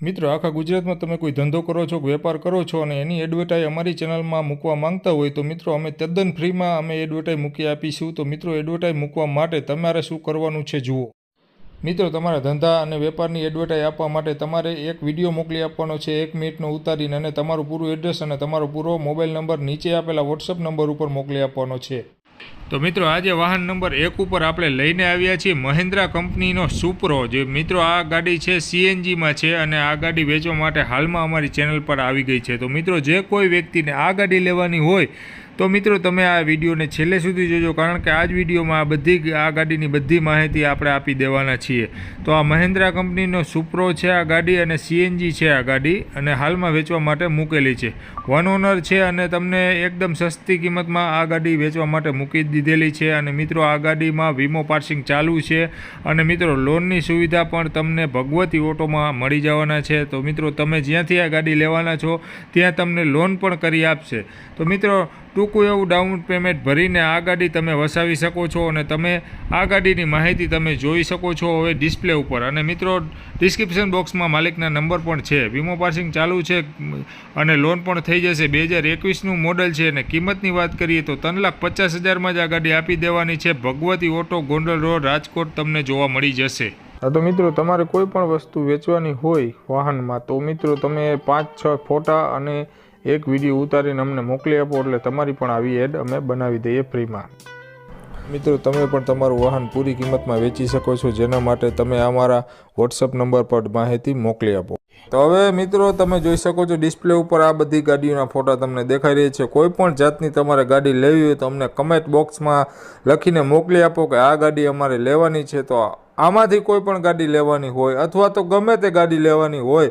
મિત્રો, આખા ગુજરાતમાં તમે કોઈ ધંધો કરો છો વેપાર કરો છો અને એની એડવર્ટાઈ અમારી ચેનલમાં મૂકવા માંગતા હોય તો મિત્રો, અમે તદ્દન ફ્રીમાં અમે એડવર્ટાઈ મૂકી આપીશું. તો મિત્રો એડવર્ટાઈઝ મૂકવા માટે તમારે શું કરવાનું છે જુઓ. મિત્રો, તમારા ધંધા અને વેપારની એડવર્ટાઈઝ આપવા માટે તમારે એક વીડિયો મોકલી આપવાનો છે, એક મિનિટનો ઉતારીને અને તમારું પૂરું એડ્રેસ અને તમારો પૂરો મોબાઈલ નંબર નીચે આપેલા વોટ્સઅપ નંબર ઉપર મોકલી આપવાનો છે. તો મિત્રો, આજે વાહન નંબર એક ઉપર આપણે લઈને આવ્યા છીએ મહિન્દ્રા કંપનીનો સુપરો, જે મિત્રો આ ગાડી છે સીએનજીમાં છે અને આ ગાડી વેચવા માટે હાલમાં અમારી ચેનલ પર આવી ગઈ છે. તો મિત્રો, જે કોઈ વ્યક્તિને આ ગાડી લેવાની હોય તો મિત્રો, તમે આ વિડીયોને છેલ્લે સુધી જોજો, કારણ કે આ જ વિડીયોમાં આ બધી આ ગાડીની બધી માહિતી આપણે આપી દેવાના છીએ. તો આ મહિન્દ્રા કંપનીનો સુપ્રો છે આ ગાડી અને સીએનજી છે આ ગાડી અને હાલમાં વેચવા માટે મૂકેલી છે. વન ઓનર છે અને તમને એકદમ સસ્તી કિંમતમાં આ ગાડી વેચવા માટે મૂકી દીધેલી છે અને મિત્રો, આ ગાડીમાં વીમો પાર્સિંગ ચાલુ છે અને મિત્રો, લોનની સુવિધા પણ તમને ભગવતી ઓટોમાં મળી જવાના છે. તો મિત્રો, તમે જ્યાંથી આ ગાડી લેવાના છો, ત્યાં તમને લોન પણ કરી આપશે. તો મિત્રો ટૂંકું એવું ડાઉન પેમેન્ટ ભરીને આ ગાડી તમે વસાવી શકો છો અને તમે આ ગાડીની માહિતી તમે જોઈ શકો છો હવે ડિસ્પ્લે ઉપર. અને મિત્રો ડિસ્ક્રિપ્શન બોક્સમાં માલિકના નંબર પણ છે. વીમો પાસિંગ ચાલુ છે અને લોન પણ થઈ જશે. બે હજાર એકવીસનું મોડલ છે અને કિંમતની વાત કરીએ તો ત્રણ લાખ પચાસ હજારમાં જ આ ગાડી આપી દેવાની છે. ભગવતી ઓટો, ગોંડલ રોડ, રાજકોટ તમને જોવા મળી જશે. તો મિત્રો, તમારે કોઈ પણ વસ્તુ વેચવાની હોય વાહનમાં, તો મિત્રો, તમે પાંચ, છ ફોટા અને એક વીડિયો ઉતારીને અમને મોકલી આપો એટલે તમારી પણ આવી એડ અમે બનાવી દઈએ ફ્રીમાં મિત્રો, તમે પણ તમારું વાહન પૂરી કિંમતમાં વેચી શકો છો, જેના માટે તમે અમારા વોટ્સઅપ નંબર પર માહિતી મોકલી આપો. તો હવે, મિત્રો, તમે જોઈ શકો છો ડિસ્પ્લે ઉપર આ બધી ગાડીઓના ફોટા તમને દેખાઈ રહી છે. કોઈ પણ જાતની તમારે ગાડી લેવી હોય તો અમને કમેન્ટ બોક્સમાં લખીને મોકલી આપો કે આ ગાડી અમારે લેવાની છે. તો આમાંથી કોઈ પણ ગાડી લેવાની હોય અથવા તો ગમે તે ગાડી લેવાની હોય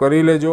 કરી લેજો.